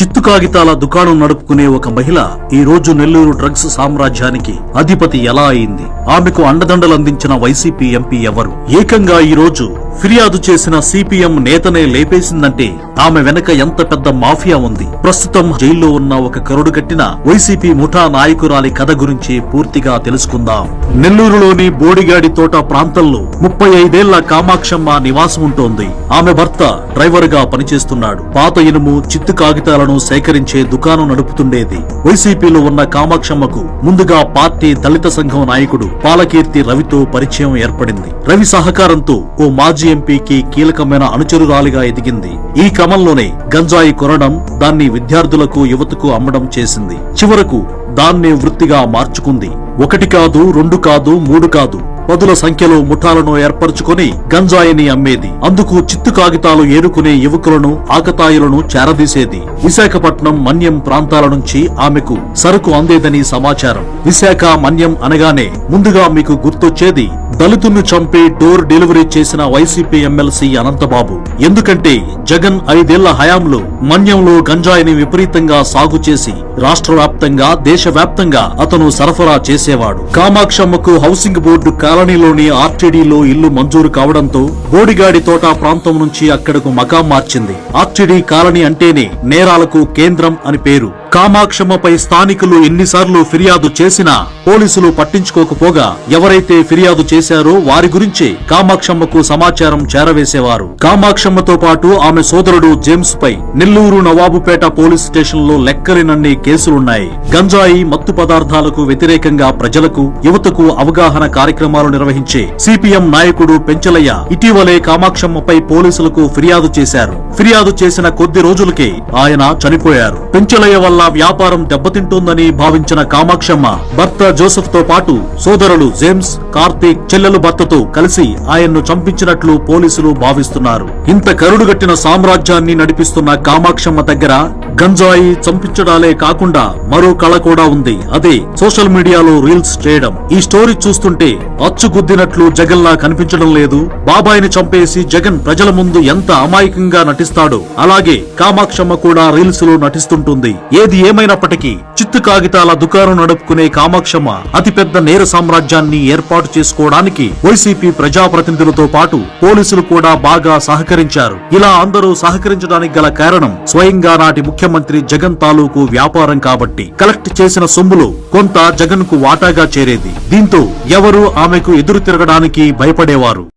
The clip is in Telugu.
చిత్తు కాగితాల దుకాణం నడుపుకునే ఒక మహిళ ఈ రోజు నెల్లూరు డ్రగ్స్ సామ్రాజ్యానికి అధిపతి ఎలా అయింది? ఆమెకు అండదండలు అందించిన వైసీపీ ఎంపీ ఎవరు? ఏకంగా ఈ రోజు ఫిర్యాదు చేసిన సిపిఎం నేతనే లేపేసిందంటే ఆమె వెనక ఎంత పెద్ద మాఫియా ఉంది? ప్రస్తుతం జైల్లో ఉన్న ఒక కరుడు కట్టిన వైసీపీ ముఠా నాయకురాలి కథ గురించి పూర్తిగా తెలుసుకుందాం. నెల్లూరులోని బోడిగాడి తోట ప్రాంతంలో ముప్పై ఐదేళ్ళ కామాక్షమ్మ నివాసం ఉంటోంది. ఆమె భర్త డ్రైవర్గా పనిచేస్తున్నాడు. పాత ఇనుము చిత్తు కాగితాలను సేకరించే దుకాణం నడుపుతుండేది. వైసీపీలో ఉన్న కామాక్షమ్మకు ముందుగా పార్టీ దళిత సంఘం నాయకుడు పాలకీర్తి రవితో పరిచయం ఏర్పడింది. రవి సహకారంతో ఓ మాజీ ఎంపీకి కీలకమైన అనుచరురాలిగా ఎదిగింది. ఈ క్రమంలోనే గంజాయి కొనడం దాన్ని విద్యార్థులకు యువతకు అమ్మడం చేసింది. చివరకు దాన్నే వృత్తిగా మార్చుకుంది. ఒకటి కాదు రెండు కాదు మూడు కాదు పదుల సంఖ్యలో ముఠాలను ఏర్పరచుకొని గంజాయిని అమ్మేది. అందుకు చిత్తు కాగితాలు ఏరుకునే యువకులను ఆకతాయిలను చేరదీసేది. విశాఖపట్నం మన్యం ప్రాంతాల నుంచి ఆమెకు సరుకు అందేదని సమాచారం. విశాఖ మన్యం అనగానే ముందుగా మీకు గుర్తొచ్చేది దళితుల్ని చంపి డోర్ డెలివరీ చేసిన వైసీపీ ఎమ్మెల్సీ అనంతబాబు. ఎందుకంటే జగన్ ఐదేళ్ళ హయాంలో మన్యంలో గంజాయిని విపరీతంగా సాగు చేసి రాష్ట్ర వ్యాప్తంగా దేశవ్యాప్తంగా అతను సరఫరా చేసేవాడు. కామాక్షమ్మకు హౌసింగ్ బోర్డు కాలనీలోని ఆర్టీడీలో ఇల్లు మంజూరు కావడంతో బోడిగాడి తోట ప్రాంతం నుంచి అక్కడకు మకాం మార్చింది. ఆర్టీడీ కాలనీ అంటేనే నేరాలకు కేంద్రం అని పేరు. కామాక్షమ్మపై స్థానికులు ఎన్నిసార్లు ఫిర్యాదు చేసినా పోలీసులు పట్టించుకోకపోగా ఎవరైతే ఫిర్యాదు చేశారో వారి గురించే కామాక్షమ్మకు సమాచారం చేరవేసేవారు. కామాక్షమ్మతో పాటు ఆమె సోదరుడు జేమ్స్ పై నెల్లూరు నవాబుపేట పోలీస్ స్టేషన్లో లెక్కలినన్ని కేసులున్నాయి. గంజాయి మత్తు పదార్థాలకు వ్యతిరేకంగా ప్రజలకు యువతకు అవగాహన కార్యక్రమాలు నిర్వహించే సిపిఎం నాయకుడు పెంచలయ్య ఇటీవలే కామాక్షమ్మపై పోలీసులకు ఫిర్యాదు చేశారు. ఫిర్యాదు చేసిన కొద్ది రోజులకే ఆయన చనిపోయారు. పెంచలయ్య వల్ల వ్యాపారం దెబ్బతింటోందని భావించిన కామాక్షమ్మ భర్త జోసెఫ్తో పాటు సోదరులు జేమ్స్ కార్తీక్ చెల్లెలు భర్తతో కలిసి ఆయన్ను చంపించినట్లు పోలీసులు భావిస్తున్నారు. ఇంత కరుడుగట్టిన సామ్రాజ్యాన్ని నడిపిస్తున్న కామాక్షమ్మ దగ్గర గంజాయి చంపించడాలే కాకుండా మరో కళ కూడా ఉంది. అదే సోషల్ మీడియాలో రీల్స్ చేయడం. ఈ స్టోరీ చూస్తుంటే అచ్చుగుద్దినట్లు జగన్ లా కనిపించడం లేదు. బాబాయిని చంపేసి జగన్ ప్రజల ముందు ఎంత అమాయకంగా నటిస్తాడో అలాగే కామాక్షమ్మ కూడా రీల్స్లో నటిస్తుంటుంది ఏది ఏమైనప్పటికీ చిత్తు కాగితాల దుకాణం నడుపుకునే కామాక్షమ్మ అతిపెద్ద నేర సామ్రాజ్యాన్ని ఏర్పాటు చేసుకోవడానికి వైసీపీ ప్రజాప్రతినిధులతో పాటు పోలీసులు కూడా బాగా సహకరించారు. ఇలా అందరూ సహకరించడానికి గల కారణం స్వయంగా నాటి ముఖ్యమంత్రి జగన్ తాలూకు వ్యాపారం కాబట్టి. కలెక్ట్ చేసిన సొమ్ములో కొంత జగన్కు వాటాగా చేరేది. దీంతో ఎవరూ ఆమెకు ఎదురు తిరగడానికి భయపడేవారు.